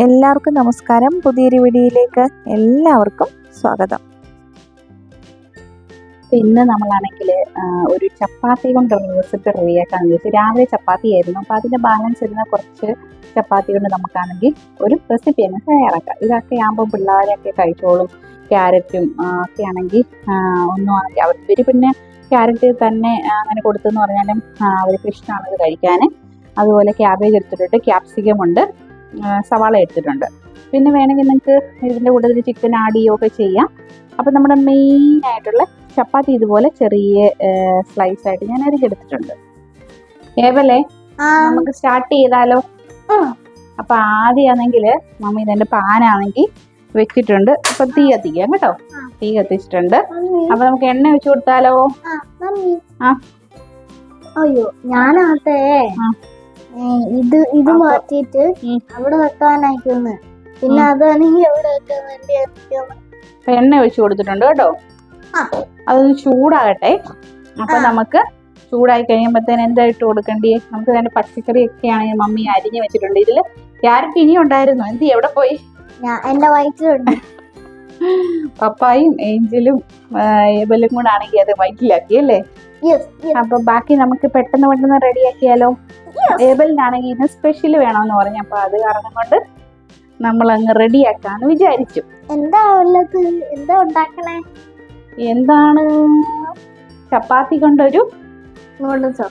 എല്ലാവർക്കും നമസ്കാരം. പുതിയൊരു വീഡിയോയിലേക്ക് എല്ലാവർക്കും സ്വാഗതം. ഇന്ന് നമ്മളാണെങ്കിൽ ഒരു ചപ്പാത്തി കൊണ്ടുള്ള റെസിപ്പി റെഡിയാക്കാന്ന് വിചാരിച്ചു രാവിലെ ചപ്പാത്തി ആയിരുന്നു. അപ്പോൾ അതിന്റെ ബാലൻസ് ഇരുന്ന കുറച്ച് ചപ്പാത്തി കൊണ്ട് നമുക്കാണെങ്കിൽ ഒരു റെസിപ്പി തന്നെ തയ്യാറാക്കാം. ഇതൊക്കെ ആകുമ്പോൾ പിള്ളേരൊക്കെ കഴിച്ചോളും ക്യാരറ്റും ഒക്കെ ആണെങ്കിൽ ഒന്നും ആണെങ്കിൽ അവർ പിന്നെ ക്യാരറ്റ് തന്നെ അങ്ങനെ കൊടുത്തെന്ന് പറഞ്ഞാലും അവർക്ക് ഇഷ്ടമാണ് ഇത് കഴിക്കാൻ അതുപോലെ ക്യാബേജ് എടുത്തിട്ടുണ്ട് ക്യാപ്സിക്കം ഉണ്ട്. സവാള എടുത്തിട്ടുണ്ട്. പിന്നെ വേണമെങ്കിൽ നിങ്ങൾക്ക് ഇതിന്റെ കൂട്ടത്തിൽ ചിക്കൻ ആഡ് ചെയ്യുകയൊക്കെ ചെയ്യാം. അപ്പോൾ നമ്മുടെ മെയിൻ ആയിട്ടുള്ള ചപ്പാത്തി ഇതുപോലെ ചെറിയ സ്ലൈസ് ആയിട്ട് ഞാൻ അരിഞ്ഞെടുത്തിട്ടുണ്ട് ഏവലെ നമുക്ക് സ്റ്റാർട്ട് ചെയ്താലോ? അപ്പൊ ആദ്യമാണെങ്കിൽ മമ്മി ഇതിന്റെ പാനാണെങ്കിൽ വെച്ചിട്ടുണ്ട്. അപ്പൊ തീ കത്തിക്കാം കേട്ടോ. തീ കത്തിച്ചിട്ടുണ്ട്. അപ്പൊ നമുക്ക് എണ്ണ വെച്ച് കൊടുത്താലോ? ആ. അയ്യോ ഞാനാത്തേ. ഇത് ഇത് മാറ്റിട്ട് മാറ്റിയിട്ട് അവിടെ വെക്കാനായിക്കൊന്ന് പിന്നെ. അതാണെങ്കിൽ എവിടെ വെക്കാൻ വേണ്ടി എണ്ണ ഒഴിച്ചു കൊടുത്തിട്ടുണ്ട് കേട്ടോ. അതൊന്ന് ചൂടാകട്ടെ. അപ്പൊ നമുക്ക് ചൂടായി കഴിയുമ്പോഴത്തേന് എന്താ ഇട്ട് കൊടുക്കണ്ടേ നമുക്ക് അതിന്റെ പച്ചക്കറി ഒക്കെയാണ് മമ്മി അരിഞ്ഞു വെച്ചിട്ടുണ്ട്. ഇതിൽ ക്യാരറ്റ് ഇനി ഉണ്ടായിരുന്നു. എന്ത് എവിടെ പോയി? എന്റെ വയറ്റിലുണ്ട്. പപ്പായും ഏഞ്ചലും ഏബലും കൂടെ ആണെങ്കിൽ അത് വയറ്റിലാക്കി അല്ലേ? അപ്പൊ ബാക്കി നമുക്ക് പെട്ടെന്ന് പെട്ടെന്ന് റെഡിയാക്കിയാലോ? ഏബലിനാണെങ്കിൽ ഇന്ന് സ്പെഷ്യൽ വേണമെന്ന് പറഞ്ഞു. അപ്പൊ അത് കാരണം കൊണ്ട് നമ്മൾ അങ്ങ് റെഡിയാക്കാന്ന് വിചാരിച്ചു. എന്താ ഉള്ളത്? എന്താ ഉണ്ടാക്കണേ? എന്താണ്? ചപ്പാത്തി കൊണ്ടൊരു നൂഡിൽസോ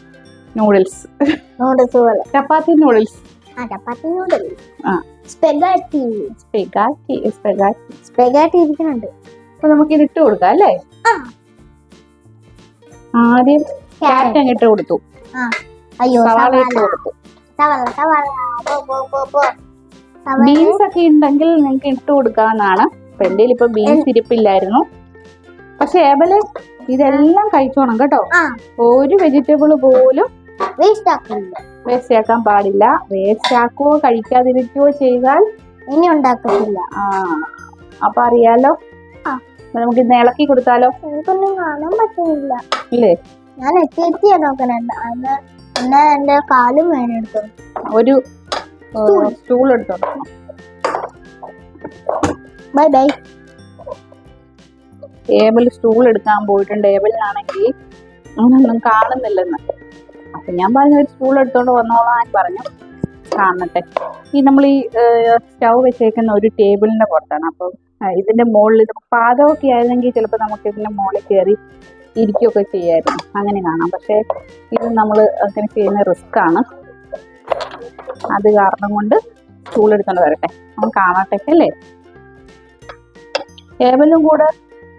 നൂഡിൽസ് നൂഡിൽസ് പോലെ. ചപ്പാത്തി നൂഡിൽസ് ആ ചപ്പാത്തി നൂഡിൽസ് ആ. സ്പെഗാറ്റി സ്പെഗാറ്റി സ്പെഗാറ്റി സ്പെഗാറ്റി ഇരിക്കുന്നുണ്ട്. അപ്പൊ നമുക്ക് ഇത് ഇട്ട് കൊടുക്കാം അല്ലേ? ആ. ആദ്യം ക്യാരറ്റ് അങ്ങ് ഇട്ട് കൊടുത്തു അയ്യോ സവാള ഇട്ട് കൊടുത്തു. ബീൻസ് ഒക്കെ ഉണ്ടെങ്കിൽ നിങ്ങൾക്ക് ഇട്ട് കൊടുക്കാവുന്നതാണ്. അപ്പൊ എന്റെ ഇപ്പൊ ബീൻസ് ഇരിപ്പില്ലായിരുന്നു. പക്ഷെ ഏബൽ ഇതെല്ലാം കഴിച്ചോണം കേട്ടോ. ഒരു വെജിറ്റബിൾ പോലും വേസ്റ്റ് വേസ്റ്റ് ആക്കാൻ പാടില്ല. വേസ്റ്റ് ആക്കുകയോ കഴിക്കാതിരിക്കുകയോ ചെയ്താൽ ഇനി ഉണ്ടാക്കത്തില്ല. ആ. അപ്പൊ അറിയാലോ നമുക്ക് ഇന്ന് ഇളക്കി കൊടുത്താലോ? എനിക്കൊന്നും കാണാൻ പറ്റുന്നില്ല. ഇല്ലേ? ഞാൻ എത്തി എത്തിയാ നോക്കണേ അന്ന് എന്നാ എന്റെ കാലും വേനെടുത്തു ഒരു സ്റ്റൂൾ. എടുത്തോ? Bye bye. ടേബിൾ സ്റ്റൂൾ എടുക്കാൻ പോയിട്ടുണ്ട്. ടേബിളിലാണെങ്കിൽ അങ്ങനൊന്നും കാണുന്നില്ലെന്ന്. അപ്പൊ ഞാൻ പറഞ്ഞ ഒരു സ്റ്റൂൾ എടുത്തോണ്ട് വന്നോളാൻ പറഞ്ഞു. കാണട്ടെ. ഈ നമ്മൾ ഈ സ്റ്റൗ വെച്ചേക്കുന്ന ഒരു ടേബിളിന്റെ പുറത്താണ്. അപ്പം ഇതിന്റെ മുകളിൽ ഇത് പാദമൊക്കെ ആയിരുന്നെങ്കിൽ ചിലപ്പോൾ നമുക്ക് ഇതിന്റെ മുകളിൽ കയറി ഇരിക്കുകയൊക്കെ ചെയ്യായിരുന്നു. അങ്ങനെ കാണാം. പക്ഷേ ഇത് നമ്മൾ അങ്ങനെ ചെയ്യുന്ന റിസ്ക് ആണ്. അത് കാരണം കൊണ്ട് സ്റ്റൂൾ എടുത്തോണ്ട് വരട്ടെ. നമുക്ക് കാണട്ടെ അല്ലേ? ഏവലും കൂടെ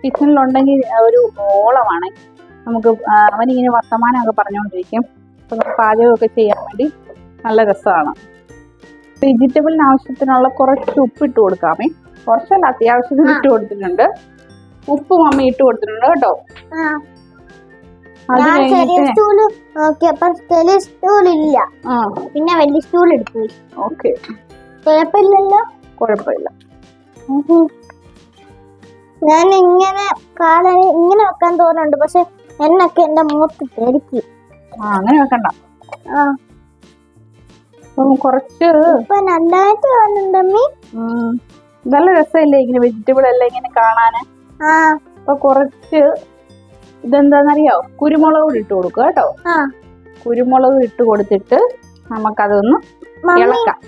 കിച്ചണിലുണ്ടെങ്കിൽ ഒരു ഓളമാണ്. നമുക്ക് അവനിങ്ങനെ വർത്തമാനമൊക്കെ പറഞ്ഞുകൊണ്ടിരിക്കും. അപ്പോൾ നമുക്ക് പാചകമൊക്കെ ചെയ്യാൻ വേണ്ടി നല്ല രസമാണ്. വെജിറ്റബിളിന് ആവശ്യത്തിനുള്ള കുറച്ച് ഉപ്പിട്ട് കൊടുക്കാമേ. കുറച്ചല്ല അത്യാവശ്യത്തിന് ഇട്ട് കൊടുത്തിട്ടുണ്ട്. ഉപ്പ് മമ്മി ഇട്ട് കൊടുത്തിട്ടുണ്ട് കേട്ടോ. ഞാൻ ചെറിയ കഴിഞ്ഞിട്ട് സ്റ്റൂൽ നോക്കിയപ്പോ ചെറിയ സ്റ്റൂൾ ഇല്ല. പിന്നെ വലിയ സ്റ്റൂൾ എടുത്തു. ഓക്കെ. കുഴപ്പമില്ലല്ലോ? കുഴപ്പമില്ല. ഞാൻ ഇങ്ങനെ കാലം ഇങ്ങനെ വെക്കാൻ തോന്നുന്നുണ്ട്. പക്ഷെ എന്നൊക്കെ എന്റെ മൂത്ത് ആ അങ്ങനെ വെക്കണ്ട. കുറച്ച് ഇപ്പൊ നല്ലതായിട്ട് വന്നിട്ടുണ്ടമ്മി. നല്ല രസമല്ലേ ഇങ്ങനെ വെജിറ്റബിൾ എല്ലാം ഇങ്ങനെ കാണാൻ അപ്പൊ കുറച്ച് ഇതെന്താന്നറിയോ? കുരുമുളക് കൂടി ഇട്ട് കൊടുക്കുക കേട്ടോ. കുരുമുളക് ഇട്ട് കൊടുത്തിട്ട് നമുക്കതൊന്ന് ഇളക്കാം.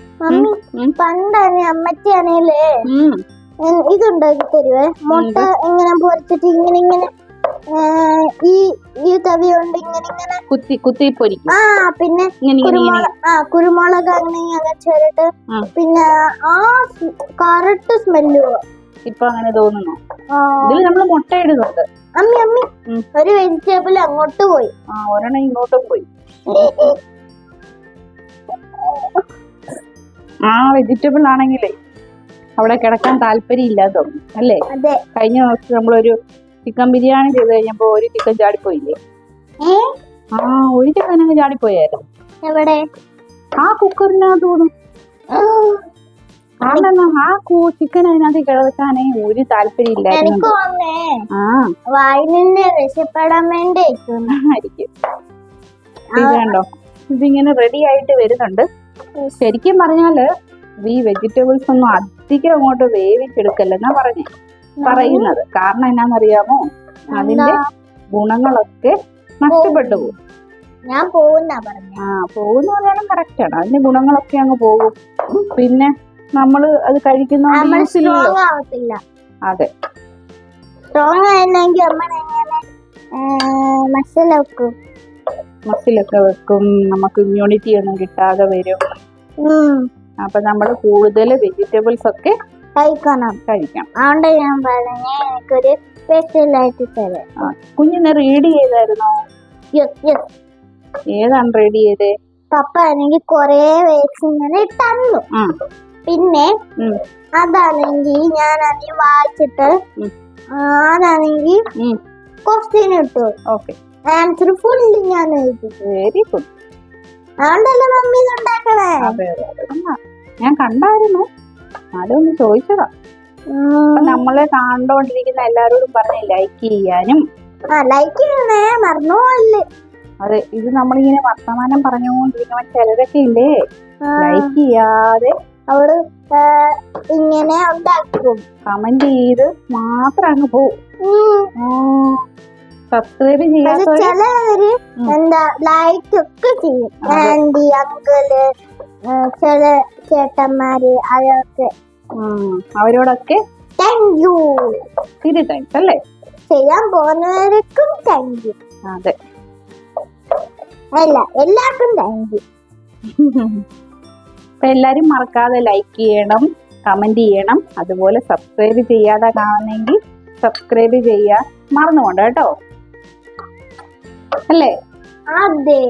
പണ്ടാണ് അമ്മച്ചിയാണേലേ. ഇതുണ്ടാക്കി തരുവേ? മുട്ട ഇങ്ങനെ പൊരിച്ചിട്ട് ഇങ്ങനെ ഇങ്ങനെ ഈ ഈ തവി കൊണ്ട് ഇങ്ങനെ ഇങ്ങനെ കുത്തി കുത്തി പൊരിക്കും. ആ പിന്നെ കുരുമുളക് ആ കുരുമുളക് അങ്ങനെ അങ്ങനെ ചേരിട്ട് പിന്നെ ആ കറട്ട് സ്മെല്ല് ഇപ്പൊ അങ്ങനെ തോന്നുന്നു. ഇതിൽ നമ്മൾ മുട്ട ഇടുന്നുണ്ട്. അമ്മി അമ്മി. ഒരു വെജിറ്റബിൾ അങ്ങോട്ട് പോയി. ആ ഒരെണ്ണം ഇങ്ങോട്ടും പോയി. ആ വെജിറ്റബിൾ ആണെങ്കിലേ അവിടെ കിടക്കാൻ താല്പര്യം ഇല്ലാതെ അല്ലേ? കഴിഞ്ഞ ദിവസം നമ്മളൊരു ചിക്കൻ ബിരിയാണി ചെയ്ത് കഴിഞ്ഞപ്പോ ഒരു ചിക്കൻ ചാടിപ്പോയില്ലേ? ആ ഒരു ചിക്കൻ അങ്ങ് ചാടിപ്പോയായിരുന്നു എവിടെ? ആ കുക്കറിനകത്ത് തോന്നും കാരണം ആ കൂ ചിക്കൻ അതിനകത്ത് കിടക്കാനേ ഒരു താല്പര്യം ഇല്ലായിരുന്നു. വന്നേ ആ. വായിലിന്റെ രക്ഷപ്പെടാൻ വേണ്ടി ഇരിക്കുന്നു. ആയിരിക്കും. ഇത് കണ്ടോ ഇതിങ്ങനെ റെഡി ആയിട്ട് വരുന്നുണ്ട്. ശരിക്കും പറഞ്ഞാൽ ഈ വെജിറ്റബിൾസ് ഒന്നും അധികം അങ്ങോട്ട് വേവിച്ചെടുക്കല്ലെന്നാ പറഞ്ഞേ. പറയുന്നത്. കാരണം എന്നാന്നറിയാമോ? അതിന്റെ ഗുണങ്ങളൊക്കെ നഷ്ടപ്പെട്ടു പോകും. ഞാൻ പോകുന്ന പറഞ്ഞു. ആ പോകുന്ന പറഞ്ഞാലും കറക്റ്റ് ആണ്. അതിന്റെ ഗുണങ്ങളൊക്കെ അങ്ങ് പോകും. പിന്നെ നമ്മൾ അത് കഴിക്കുന്ന അതെ. സ്ട്രോങ് ആയില്ലെങ്കിൽ നമ്മൾ എങ്ങനെ മസാല വെക്കും. മസിലൊക്കെ വെക്കും. നമുക്ക് ഇമ്മ്യൂണിറ്റി ഒന്നും കിട്ടാതെ വരും. അപ്പൊ നമ്മൾ കൂടുതൽ വെജിറ്റബിൾസ് ഒക്കെ കഴിക്കണം. കഴിക്കാം. അതുകൊണ്ട് ഞാൻ പറഞ്ഞ എനിക്കൊരു സ്പെഷ്യൽ ആയിട്ട് തരാം. കുഞ്ഞിനെ റീഡ് ചെയ്തായിരുന്നോ? ഏതാണ് റീഡ് ചെയ്തേ? പപ്പ ആണെങ്കിൽ കൊറേ വേക്സ് ഇങ്ങനെ തന്നു. പിന്നെ അതാണെങ്കിൽ ഞാൻ അതി വായിച്ചിട്ട് അതാണെങ്കിൽ ക്വസ്റ്റ്യൻ ഇട്ടു. ഓക്കെ ആൻസർ ഫുൾ ഞാൻ എഴുതി. വെരി ഗുഡ് അതുകൊണ്ടല്ലേ മമ്മി ഉണ്ടാക്കണേ? ഞാൻ കണ്ടായിരുന്നു. അതൊന്ന് ചോദിച്ചതാ. നമ്മളെ കണ്ടോണ്ടിരിക്കുന്ന എല്ലാരോടും പറഞ്ഞ് ലൈക്ക് ചെയ്യാനും. ലൈക്ക് ചെയ്യണേ മറന്നുപോയില്ലേ അതെ ഇത് നമ്മളിങ്ങനെ വർത്തമാനം പറഞ്ഞുകൊണ്ടിരിക്കുന്ന ചിലരൊക്കെ ഇല്ലേ? ലൈക്ക് ചെയ്യാതെ അവർ ഇങ്ങനെ ഉണ്ടാക്കും. കമന്റ് ചെയ്ത് മാത്രം അങ്ങ് ഉം. സബ്സ്ക്രൈബ് ചിലവര് എന്താ ലൈക്ക് ഒക്കെ ചെയ്യും. ആന്റി അങ്കിൾ ചില ചേട്ടന്മാര് അതൊക്കെ. അവരോടൊക്കെ താങ്ക് യു താങ്ക്സ് അല്ലേ? ചെയ്യാൻ പോകുന്നവർക്കും താങ്ക് യു അതെ. അല്ല എല്ലാവർക്കും താങ്ക് യു അപ്പൊ എല്ലാരും മറക്കാതെ ലൈക്ക് ചെയ്യണം കമന്റ് ചെയ്യണം. അതുപോലെ സബ്സ്ക്രൈബ് ചെയ്യാതെ കാണുന്നെങ്കിൽ സബ്സ്ക്രൈബ് ചെയ്യാൻ മറന്നുകൊണ്ട് കേട്ടോ. അല്ലേ? അതെ.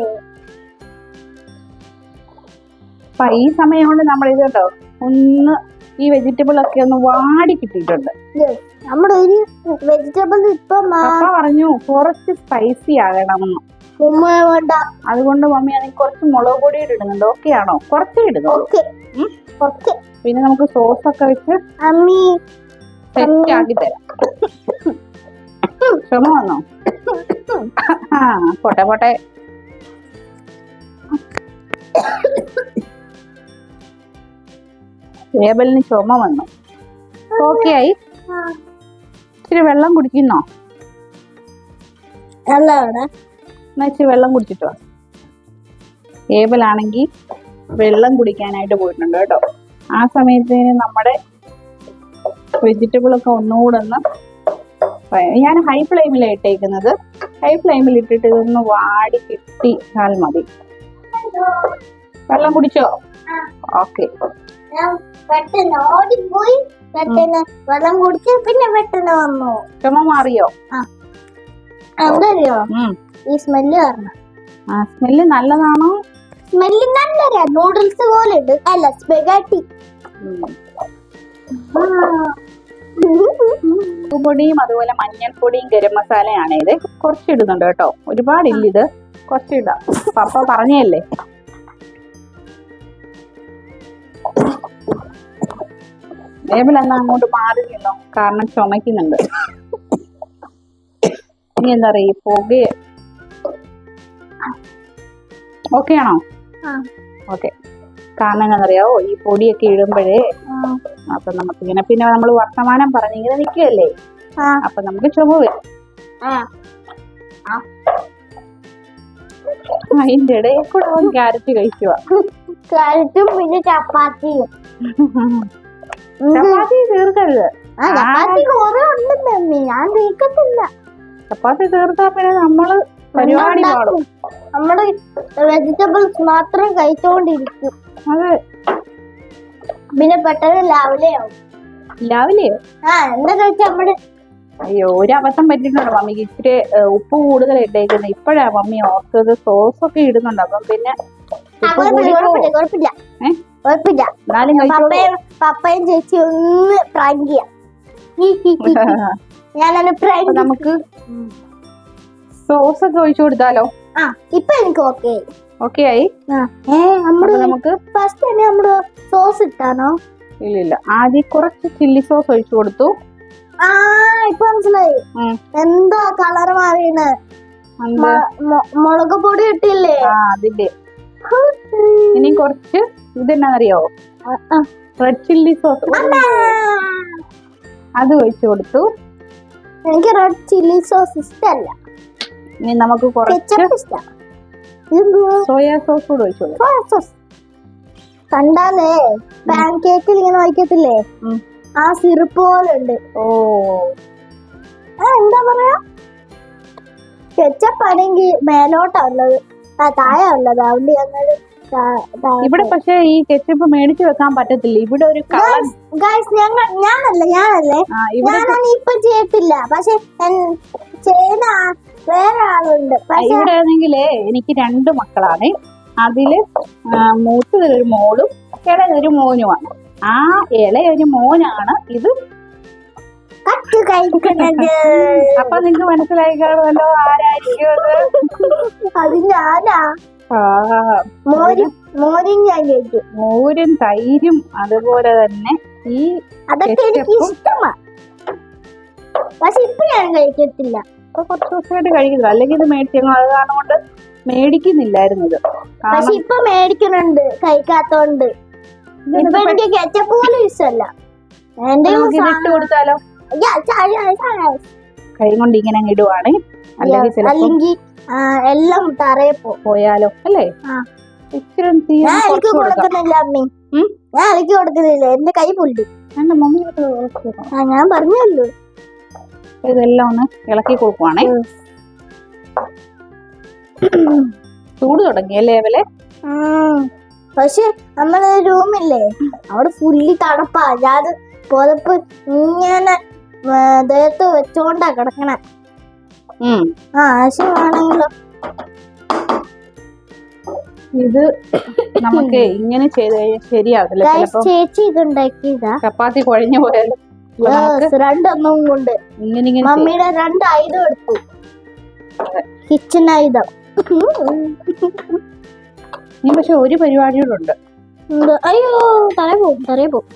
അപ്പൊ ഈ സമയം കൊണ്ട് നമ്മൾ ഇത് കേട്ടോ ഒന്ന് ഈ വെജിറ്റബിൾ ഒക്കെ ഒന്ന് വാടി കിട്ടിയിട്ടുണ്ട്. നമ്മുടെ ഒരു വെജിറ്റബിൾ ഇപ്പൊ പറഞ്ഞു കുറച്ച് സ്പൈസി ആകണം. അതുകൊണ്ട് മമ്മി ആണെങ്കിൽ കുറച്ച് മുളക് പൊടി ഇടുന്നുണ്ട്. ഓക്കെ ആണോ? കുറച്ച് ഇടുന്നുള്ളൂ. പിന്നെ നമുക്ക് സോസ് ഒക്കെ വെച്ച് സെറ്റ് ആക്കി തരാം. ക്ഷമ വന്നോ? ആ പോട്ടെ പോട്ടെ. ഏബലിന് ചുമ വന്നു. ഓക്കെ ആയി. ഇച്ചിരി വെള്ളം കുടിക്കുന്നോ? എന്നാ ഇച്ചിരി വെള്ളം കുടിച്ചിട്ടോ. ഏബലാണെങ്കിൽ വെള്ളം കുടിക്കാനായിട്ട് പോയിട്ടുണ്ട് കേട്ടോ. ആ സമയത്തിന് നമ്മുടെ വെജിറ്റബിൾ ഒക്കെ ഒന്നുകൂടെ ഒന്ന് ഞാൻ ഹൈ ഫ്ലെയിമിലാണ് ഇട്ടേക്കുന്നത്. ഹൈ ഫ്ലെയിമിൽ ഇട്ടിട്ട് ഇതൊന്ന് വാടി കിട്ടിയാൽ മതി. വെള്ളം കുടിച്ചോ? ഓക്കെ വെള്ളം കുടിച്ച് പിന്നെ പെട്ടെന്ന് വന്നു. ചുമ മാറിയോ? എന്തറിയോ. ഈ സ്മെല്ല് കാരണം. ആ സ്മെല്ല് നല്ലതാണോ? സ്മെല്ല് നല്ലറിയാ നൂഡിൽസ് പോലെ ഉണ്ട് അല്ല സ്പെഗാറ്റി ഉപ്പുപൊടിയും അതുപോലെ മഞ്ഞൾപ്പൊടിയും ഗരം മസാലയാണ് ഇത്. കുറച്ചിടുന്നുണ്ട് കേട്ടോ. ഒരുപാടില്ല ഇത് കുറച്ചിടാം പപ്പ പറഞ്ഞല്ലേ? ലേബൽ എന്നാ അങ്ങോട്ട് മാറി നിന്നോ? കാരണം ചുമക്കുന്നുണ്ട് നീ എന്താ പറയാ ഈ പുക ഓക്കെ ആണോ. ഓക്കെ. കാരണം എന്താ പറയാ ഈ പൊടിയൊക്കെ ഇടുമ്പോഴേ അപ്പൊ നമുക്ക് ഇങ്ങനെ പിന്നെ നമ്മൾ വർത്തമാനം പറഞ്ഞിങ്ങനെ നിൽക്കുകയല്ലേ. അപ്പൊ നമുക്ക് ചുമ വരും. അതിന്റെ ഇടയിൽ കൂടെ അവൻ ക്യാരറ്റ് കഴിക്കുക ക്യാരറ്റും പിന്നെ ചപ്പാത്തിയും. ചപ്പാത്തി തീർക്കരുത്. ഞാൻ ചപ്പാത്തി തീർത്താ പിന്നെ നമ്മൾ പരിപാടി പാടും. നമ്മുടെ വെജിറ്റബിൾസ് മാത്രം കഴിച്ചോണ്ടിരിക്കും. അത്. പിന്നെ പെട്ടെന്ന് രാവിലെ ആവും രാവിലെ ആ എന്താ വെച്ചാൽ നമ്മുടെ അയ്യോ ഒരു അബദ്ധം പറ്റിയിട്ടുണ്ടോ മമ്മിക്ക് ഇച്ചിരി ഉപ്പ് കൂടുതൽ ഇട്ടേക്കുന്നത് ഇപ്പോഴാ മമ്മി ഓർത്തത്. സോസ് ഒക്കെ ഇടുന്നുണ്ട്. അപ്പം പിന്നെ ആ, ഉപ്പ് കുഴപ്പമില്ല കൂടി കുഴപ്പമില്ല കുഴപ്പമില്ല. ഏ? കുഴപ്പമില്ല. എന്നാലും കഴിച്ചോളൂ. പപ്പയും പപ്പയും ചേച്ചി ഒന്ന് പ്രാങ്ക് ചെയ്യാം. അപ്പൊ നമുക്ക് സോസ് ഒക്കെ ഒഴിച്ചു കൊടുത്താലോ? ആ ഇപ്പൊ എനിക്ക് ഓക്കെ ഓക്കെ ആയി? നമുക്ക് ഫസ്റ്റ് തന്നെ നമ്മൾ സോസ് ഇട്ടാണോ? ഇല്ല ഇല്ല. ആദ്യം കുറച്ച് ചില്ലി സോസ് ഒഴിച്ചു കൊടുത്തു. ആ ഇപ്പൊ മനസ്സിലായി. എന്താ കളർ എന്ത്? മുളക് പൊടി ഇട്ടില്ലേ? അതിന്റെ ഇനി കുറച്ച് ഇതെന്നാന്നറിയോ റെഡ് ചില്ലി സോസ് അത് ഒഴിച്ചു കൊടുത്തു. എനിക്ക് റെഡ് ചില്ലി സോസ് ഇഷ്ടമല്ല ഇനി നമുക്ക് കുറച്ച് ഇഷ്ടം. സോയാ സോസ് കൂടെ ഒഴിച്ചു കൊടുക്കും സോസ്? കണ്ടാലേ പാൻ കേക്കിൽ ഇങ്ങനെ വായിക്കത്തില്ലേ. ആ സിറപ്പ് പോലെ ഉണ്ട് ഓ. ആ എന്താ പറയാ? കെച്ചപ്പ് ആണെങ്കിൽ മേലോട്ടാ ഉള്ളത്. ആ താഴെ ഉള്ളത്. അവിടെ ഞങ്ങൾ ഇവിടെ പക്ഷേ ഈ കെച്ചപ്പ് മേടിച്ചു വെക്കാൻ പറ്റത്തില്ല. ഇവിടെ ഒരു ഗൈസ് ഞങ്ങൾ ഞാനല്ല ഞാനല്ലേ? ഞാനാണ് ഇപ്പൊ ചെയ്യത്തില്ല. പക്ഷെ ചെയ്ത വേറെ ആളുണ്ട് പക്ഷെ ഇവിടെ ആണെങ്കിലേ എനിക്ക് രണ്ട് മക്കളാണ്. അതിൽ മൂത്തതിലൊരു മൂത്തതൊരു മോളും ഇളയൊരു മോനുമാണ്. ആ ഇളയൊരു മോനാണ് ഇത്. കട്ട് കഴിക്കുന്നത്. അപ്പൊ നിങ്ങക്ക് മനസ്സിലായി കാണുമല്ലോ ആരായിരിക്കും അത്. ഞാനാ. മോരും മോരും. ഞാൻ കഴിക്കും. മോരും തൈരും അതുപോലെ തന്നെ ഈ അതൊക്കെ എനിക്ക് ഇഷ്ടമാണ് ഇഷ്ടമാ. പക്ഷെ ഇപ്പൊ ഞാൻ കഴിക്കത്തില്ല. ഇപ്പൊ കുറച്ച് ദിവസമായിട്ട് കഴിക്കുന്നില്ല. അല്ലെങ്കിൽ ഇത് മേടിച്ചു അത് കാരണം കൊണ്ട് മേടിക്കുന്നില്ലായിരുന്നു ഇത് പക്ഷെ ഇപ്പൊ മേടിക്കുന്നുണ്ട്. കഴിക്കാത്തോണ്ട്. ഇപ്പൊ എനിക്ക് കെച്ചപ്പ് പോലും ഇഷ്ടമല്ല. എന്റെ നമുക്ക് ഇത് ഇട്ട് കൊടുത്താലോ? കൈ കൊണ്ട് ഇങ്ങനെ അങ്ങ് ഇടുവാണ്. അല്ലെങ്കിൽ എല്ലാം തറയെ പോയാലോ അല്ലേ. ഇച്ചിരി ഞാൻ എനിക്ക് കൊടുക്കുന്നില്ല അമ്മി. ഞാൻ എനിക്ക് കൊടുക്കുന്നില്ല. എന്റെ കൈ പൊള്ളി. ഞാൻ പറഞ്ഞല്ലോ. ഇതെല്ലാം ഒന്ന് ഇളക്കി കൊടുക്കുവാണേ. ചൂട് തുടങ്ങിയല്ലേ അവലെ പക്ഷേ നമ്മളെ റൂമില്ലേ അവിടെ ഫുള്ളി തണുപ്പാ. ഞാൻ പുതപ്പ് ഇങ്ങനെ ദേഹത്ത് വെച്ചോണ്ടാ കിടക്കണേ. ആ ആശയമാണെങ്കിലോ ഇത് നമുക്ക് ഇങ്ങനെ ചെയ്ത് കഴിഞ്ഞാൽ ശരിയാവില്ല ചേച്ചി ഇത് ഉണ്ടാക്കിയതാ. ചപ്പാത്തി കുഴഞ്ഞു പോയാലും അപ്പൊ നമുക്ക് Yes, രണ്ടെണ്ണം കൊണ്ട്. ഇങ്ങനെ ഇങ്ങനെ മമ്മിയുടെ രണ്ട് ആയുധം എടുത്തു. കിച്ചൺ ആയുധം ഇനി പക്ഷെ ഒരു പരിപാടിയോടെ ഉണ്ട് എന്ത്? അയ്യോ തറയെ പോകും തറയെ പോവും.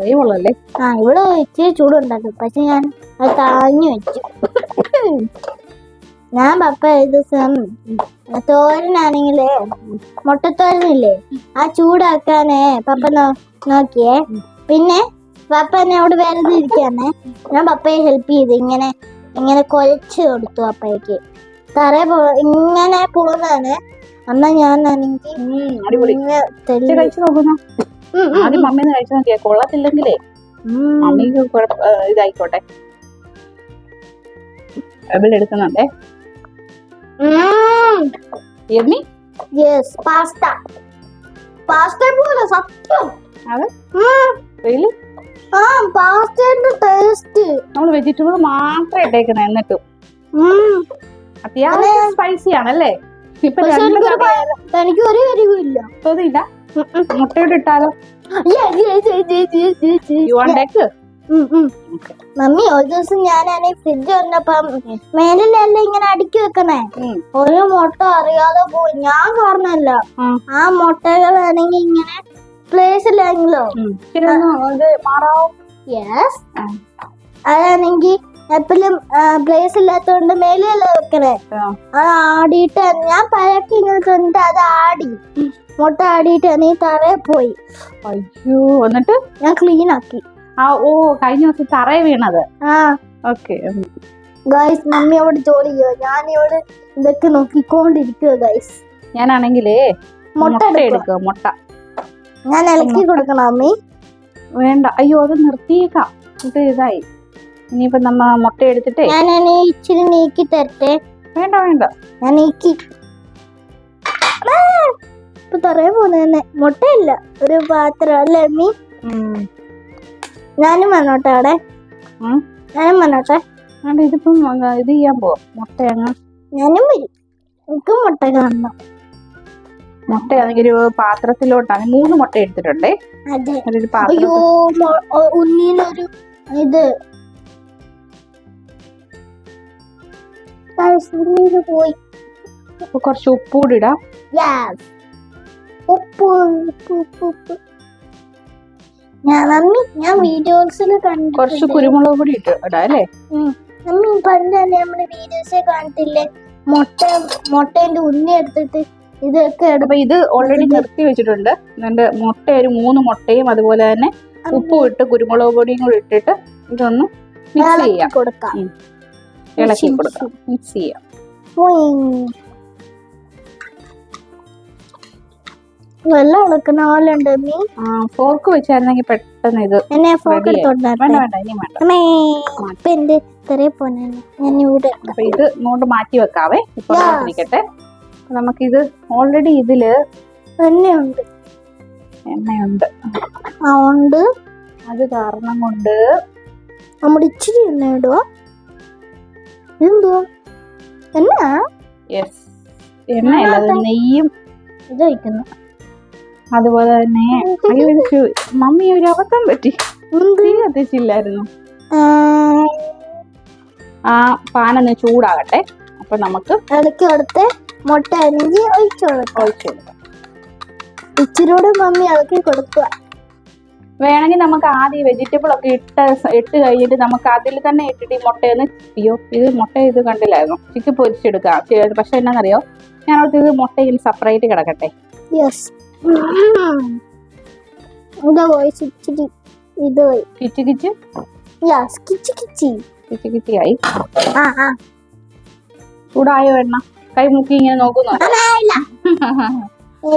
ദൈവമുള്ളല്ലേ ആ ഇവിടെ ഇച്ചിരി ചൂടുണ്ടാക്കും. പക്ഷെ ഞാൻ അത് താങ്ങി വെച്ചു. ഞാൻ പപ്പ ഏത് ദിവസം തോരനാണെങ്കിലേ മുട്ടത്തോരനില്ലേ ആ ചൂടാക്കാനേ പപ്പ നോ- നോക്കിയേ. പിന്നെ പപ്പ എന്നോട് വേറെ ഇരിക്കാന്നേ ഞാൻ പപ്പയെ ഹെൽപ്പ് ചെയ്ത് ഇങ്ങനെ ഇങ്ങനെ കുഴച്ച് കൊടുത്തു പപ്പയ്ക്ക് തറ പോ ഇങ്ങനെ പോകുന്നതാണ് അന്നാ ഞാൻ ആണെങ്കിൽ അടിപൊളി. ഇങ്ങനെ ഇച്ചിരി തെല്ല് കഴിച്ചു നോക്കുന്ന? ഉം, ഉം, ആദ്യം മമ്മീന്ന് കഴിച്ചു നോക്കിയാ കൊള്ളത്തില്ലെങ്കിലേ. ഉം. മമ്മിക്ക് കുഴപ്പ- ഏ, ഇതായിക്കോട്ടെ. എവിടെ എടുക്കുന്നുണ്ടേ? ഉം. എമ്മി യെസ് പാസ്ത പാസ്ത പോലെ സത്യം. അത്? ഉം. ആ പാസ്തയുടെ ടേസ്റ്റ് നമ്മൾ വെജിറ്റബിൾ മാത്രം ഇട്ടേക്കുന്നത് എന്നിട്ടും. അത്യാവശ്യം സ്പൈസി ആണല്ലേ? ഇപ്പൊ എനിക്ക് ഒരു കരിവില്ല തോന്നിയില്ല മുട്ടയോട് ഇട്ടാലോ? മമ്മി ഒരു ദിവസം ഞാനാണ് ഫ്രിഡ്ജ് വന്നപ്പം മേലിലെല്ലാം ഇങ്ങനെ അടുക്കി വെക്കണേ? ഒരു മുട്ട അറിയാതെ പോയി. ഞാൻ കാരണല്ല ആ. ആ മുട്ടകളാണെങ്കിൽ ഇങ്ങനെ പ്ലേസ് ഇല്ലെങ്കിലോ? ഇത് മാറാവോ? യെസ്. അതാണെങ്കിൽ എപ്പോഴും പ്ലേസ് ഇല്ലാത്തതുകൊണ്ട് മേലെയല്ല വെക്കണേ. അത് ആടിയിട്ട് ഞാൻ പഴക്കി ഇങ്ങനെ തന്നിട്ട് അത് ആടി. മുട്ട ആടിയിട്ട് നീ തറയെ പോയി. അയ്യോ എന്നിട്ട്? ഞാൻ ക്ലീൻ ആക്കി. ആ ഓ കഴിഞ്ഞ ദിവസം തറയെ വീണത്. ആ. ഓക്കെ ഗൈസ് മമ്മി അവിടെ ജോലി ചെയ്യോ ഞാൻ ഇവിടെ ഇതൊക്കെ നോക്കിക്കൊണ്ടിരിക്കുക ഗൈസ് ഞാനാണെങ്കിലേ മുട്ട. എടുക്കുക മുട്ട. ഞാൻ ഇളക്കി കൊടുക്കണോ അമ്മി. വേണ്ട. അയ്യോ അത് നിർത്തിയേക്കാം. ഇത് ഇതായി. ഇനിയിപ്പോ നമ്മ മുട്ട എടുത്തിട്ടേ. ഞാൻ ഇനി ഇച്ചിരി നീക്കി തരട്ടെ. വേണ്ട വേണ്ട. ഞാൻ നീക്കി. ഇപ്പൊ തറയെ പോന്നെ മുട്ടയില്ല. ഒരു പാത്രം അല്ലേ അമ്മി. ഞാനും വന്നോട്ടെ അവിടെ. ഞാനും വന്നോട്ടെ. ഇതിപ്പം ഇത് ചെയ്യാൻ പോവാം. മുട്ട അങ്ങ്. ഞാനും വരും. എനിക്കും മുട്ട കാണണം. മുട്ട ആണെങ്കിൽ ഒരു പാത്രത്തിലോട്ടാണ് മൂന്ന് മുട്ട എടുത്തിട്ടുണ്ടേ. അതെ. ഒരു അയ്യോ പാത്രത്തിൽ മൊ- ഒ- ഉണ്ണിയിലൊരു ഇത്. Guys, ഉണ്ണിയിൽ പോയി. കുറച്ച് ഉപ്പ് കൂടി ഇടാം. ഉപ്പ് ഉപ്പ് ഉപ്പ് ഉപ്പ്. ഞാൻ മമ്മി ഞാൻ വീഡിയോസിൽ കുറച്ച് കണ്ടിട്ടുണ്ട് കുരുമുളക് പൊടി ഇട്ട് ഇടാം അല്ലേ? പണ്ട് തന്നെ നമ്മുടെ വീഡിയോസിൽ കാണത്തില്ലേ? മുട്ട മുട്ടേന്റെ ഉണ്ണി എടുത്തിട്ട് ഇതൊക്കെ അപ്പൊ ഇത് ഓൾറെഡി നിർത്തി വെച്ചിട്ടുണ്ട്. എന്നിട്ട് മുട്ട ഒരു മൂന്ന് മുട്ടയും അതുപോലെ തന്നെ ഉപ്പും ഇട്ട് കുരുമുളക് പൊടിയും കൂടി ഇട്ടിട്ട് ഇതൊന്ന് മിക്സ് ചെയ്യാം. കൊടുക്കാം. ഇളക്കി കൊടുക്കാം. മിക്സ്. ചെയ്യാം. വെള്ളം ഇളക്കുന്ന പോലെ ഉണ്ട് ഫോർക്ക് വെച്ചായിരുന്നെങ്കിൽ പെട്ടെന്ന് ഇത് എന്നെ ഫോർക്ക് അപ്പൊ ഇത് ഇങ്ങോട്ട് മാറ്റി വെക്കാവേ. ഇപ്പൊ. ഇരിക്കട്ടെ നമുക്കിത് ഓൾറെഡി ഇതിൽ എണ്ണയുണ്ട്. എണ്ണയുണ്ട്. ആ ഉണ്ട്. അത് കാരണം കൊണ്ട് നമ്മൾ ഇച്ചിരി എണ്ണ ഇടുവോ? എന്തോ എണ്ണ യെസ് എണ്ണയല്ല നെയ്യും. ഇത് വയ്ക്കുന്നു അതുപോലെ തന്നെ മമ്മി ഒരു അബദ്ധം പറ്റി. തീ കത്തിച്ചില്ലായിരുന്നു. ആ പാനൊന്ന് ചൂടാകട്ടെ. അപ്പൊ നമുക്ക് ഇളക്കി കൊടുത്ത് മുട്ട അരിഞ്ഞ് ഒഴിച്ചു കൊടുക്കാം. ഒഴിച്ചു കൊടുക്കാം. ഇച്ചിരി കൂടെ മമ്മി ഇളക്കി കൊടുക്കുക. വേണമെങ്കിൽ നമുക്ക് ആദ്യം വെജിറ്റബിൾ ഒക്കെ ഇട്ട് ഇട്ട് കഴിഞ്ഞിട്ട് നമുക്ക് അതിൽ തന്നെ ഇട്ടിട്ട് ഈ മുട്ടയൊന്ന് അയ്യോ ഇത് മുട്ട ഇത് കണ്ടില്ലായിരുന്നു. ചിക്ക് പൊരിച്ചെടുക്കാം. പക്ഷെ പക്ഷെ ഞാൻ അവിടുത്തെ ഇത് മുട്ട ഇങ്ങനെ സെപ്പറേറ്റ് കിടക്കട്ടെ. കിച്ചി കിച്ചി? കിച്ച് കിച്ചിയായി ആ ആ. ചൂടായോ എണ്ണ? കൈ മുക്കി ഇങ്ങനെ നോക്കുന്നു.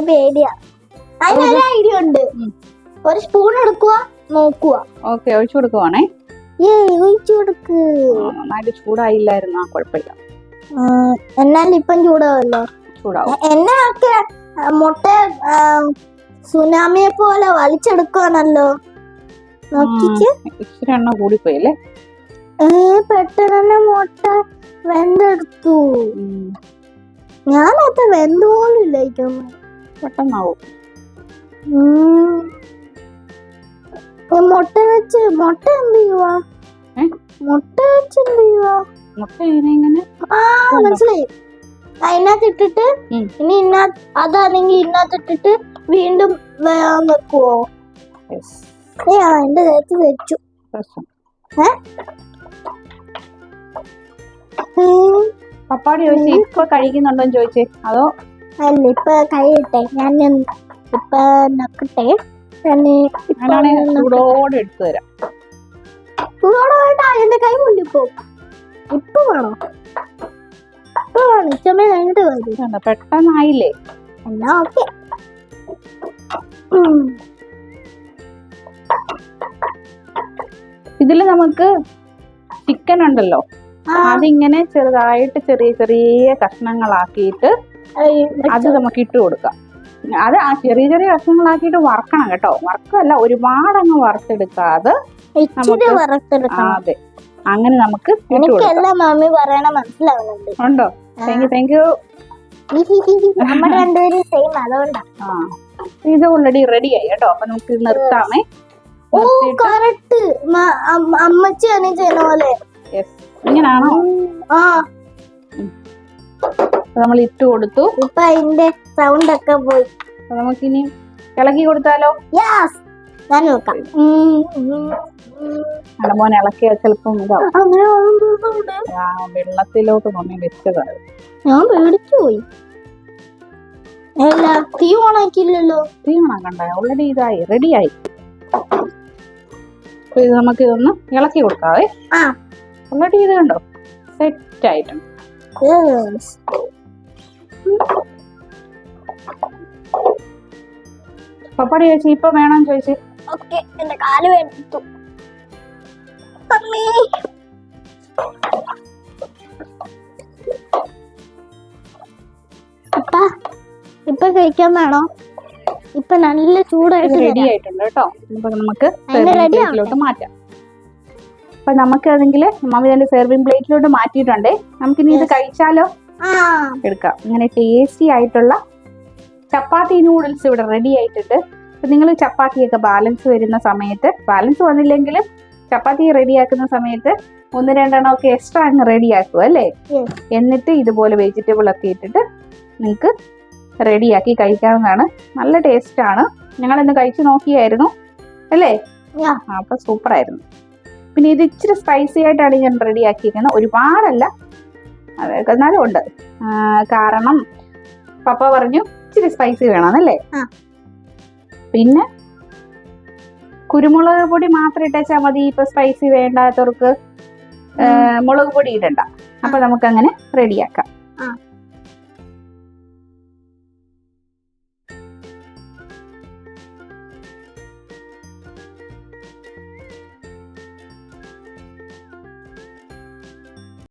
പേടിയാ. അതിനൊരു ഐഡിയ ഉണ്ട്. ഒരു സ്പൂൺ എടുക്കുക നോക്കുക ഓക്കെ ഒഴിച്ചു കൊടുക്കുവാണേ. ഒഴിച്ചു കൊടുക്ക്. നന്നായിട്ട് ചൂടായില്ലായിരുന്നു കുഴപ്പമില്ല. എന്നാൽ ഇപ്പം ചൂടാവല്ലോ. ചൂടാവും. എന്നെ മുട്ട സുനാമിയെ പോലെ വലിച്ചെടുക്കുവാണല്ലോ. നോക്കിക്ക്. ഇച്ചിരി എണ്ണ കൂടിപ്പോയി അല്ലേ? ഏ പെട്ടെന്ന് തന്നെ മുട്ട വെന്തെടുത്തു. ഉം, ഞാനത് വെന്ത് പോലും ഇല്ലായിരിക്കുന്നു പെട്ടെന്നാവും മുട്ട വെച്ച് മുട്ട എന്ത് ചെയ്യുവാ? മുട്ട വെച്ച് എന്ത് ചെയ്യുവാ? മുട്ട ഇങ്ങനെ ആ മനസ്സിലായി. അതിനകത്ത് ഇട്ടിട്ട്. ഇനി ഇന്ന അതാണെങ്കിൽ ഇതിനകത്ത് ഇട്ടിട്ട് വീണ്ടും വേഗം വെക്കുവോ? എന്റെ ദേഹത്ത് വെച്ചു. ഏ? പപ്പാടി ചോദിച്ചു ഇപ്പൊ കഴിക്കുന്നുണ്ടോ ചോദിച്ചു. അതോ? അല്ല ഇപ്പൊ കഴിയട്ടെ. ഞാൻ ഇപ്പൊ നോക്കട്ടെ. ചൂടോടെ എടുത്തു തരാം. ചൂടോടെ വേണ്ട എന്റെ കൈ പൊള്ളിപ്പോ ഇപ്പൊ വേണോ? ഇപ്പൊ വേണം? ചുമ കഴിഞ്ഞിട്ട് കണ്ടോ, പെട്ടെന്നായില്ലേ? എന്നാ ഓക്കെ. ഇതിൽ നമുക്ക് ചിക്കൻ ഉണ്ടല്ലോ. അതിങ്ങനെ ചെറുതായിട്ട് ചെറിയ ചെറിയ കഷ്ണങ്ങളാക്കിയിട്ട് അത് നമുക്ക് ഇട്ട് കൊടുക്കാം. അത് ആ ചെറിയ ചെറിയ കഷ്ണങ്ങളാക്കിയിട്ട് വറക്കണം കേട്ടോ. വറക്കല്ല ഒരുപാട് അങ്ങ് വറുത്തെടുക്കാതെ അതെ. അങ്ങനെ നമുക്ക് മമ്മി പറയണ മനസ്സിലാവുന്നുണ്ട്. ഉണ്ടോ? Thank you thank you. ഇത് ഓൾറെഡി റെഡി ആയി കേട്ടോ. അപ്പൊ നമുക്ക് നിർത്താമേ. ഓ കറക്റ്റ് അമ്മച്ചി ആണ് ചെയ്യുന്ന പോലെ. Yes. ഇങ്ങനാണോ? ആ. നമ്മൾ ഇട്ട് കൊടുത്തു. ഇപ്പൊ അതിന്റെ സൗണ്ട് ഒക്കെ പോയി. നമുക്ക് ഇനി ഇളക്കി കൊടുത്താലോ? യാസ് ഞാൻ നോക്കാം. നമ്മുടെ മോൻ ഇളക്കിയാൽ ചിലപ്പം ഇതാവും. ആ വെള്ളത്തിലോട്ട് മമ്മി വെച്ചതാണ് ഞാൻ പേടിച്ചു പോയി. അല്ല തീ ഓണാക്കിയില്ലല്ലോ? തീ ഓണാക്കണ്ട. ഓൾറെഡി ഇതായി റെഡിയായി അപ്പൊ ഇത് നമുക്ക് ഇതൊന്ന് ഇളക്കി കൊടുക്കാവേ. ആ. ഓൾറെഡി ചെയ്ത് കണ്ടോ? സെറ്റ് ആയിട്ടുണ്ട്. പപ്പാടി ചേച്ചി ഇപ്പൊ വേണം ചോദിച്ചു? ഓക്കെ എന്റെ കാൽ ഇപ്പൊ കഴിക്കാൻ വേണോ? ഇപ്പൊ നല്ല ചൂടായിട്ട് റെഡി ആയിട്ടുണ്ട് കേട്ടോ. നമുക്ക് മാറ്റാം. അപ്പൊ നമുക്ക് അതെങ്കിൽ മമ്മി തന്നെ സെർവിംഗ് പ്ലേറ്റിലോട്ട് മാറ്റിയിട്ടുണ്ടേ. നമുക്കിനി ഇത് കഴിച്ചാലോ? എടുക്കാം. ഇങ്ങനെ ടേസ്റ്റി ആയിട്ടുള്ള ചപ്പാത്തി നൂഡിൽസ് ഇവിടെ റെഡി ആയിട്ടുണ്ട്. അപ്പൊ നിങ്ങൾ ചപ്പാത്തിയൊക്കെ ബാലൻസ് വരുന്ന സമയത്ത് ബാലൻസ് വന്നില്ലെങ്കിലും ചപ്പാത്തി റെഡിയാക്കുന്ന സമയത്ത് ഒന്ന് രണ്ടെണ്ണം ഒക്കെ എക്സ്ട്രാ അങ്ങ് റെഡിയാക്കുക അല്ലേ? എന്നിട്ട് ഇതുപോലെ വെജിറ്റബിൾ ഒക്കെ ഇട്ടിട്ട് നിങ്ങൾക്ക് റെഡിയാക്കി കഴിക്കാവുന്നതാണ്. നല്ല ടേസ്റ്റാണ് ഞങ്ങളിന്ന് കഴിച്ചു നോക്കിയായിരുന്നു. അല്ലേ. ആ, അപ്പൊ സൂപ്പറായിരുന്നു പിന്നെ ഇത് ഇച്ചിരി സ്പൈസി ആയിട്ടാണ് ഞാൻ റെഡി ആക്കിയിരിക്കുന്നത്. ഒരുപാടല്ല. എന്നാലും ഉണ്ട്. കാരണം പപ്പ പറഞ്ഞു ഇച്ചിരി സ്പൈസി വേണമെന്നല്ലേ. പിന്നെ കുരുമുളക് പൊടി മാത്രം ഇട്ടാച്ചാൽ മതി. ഇപ്പൊ സ്പൈസി വേണ്ടാത്തവർക്ക് മുളക് പൊടി ഇടണ്ട. അപ്പൊ നമുക്ക് അങ്ങനെ റെഡിയാക്കാം.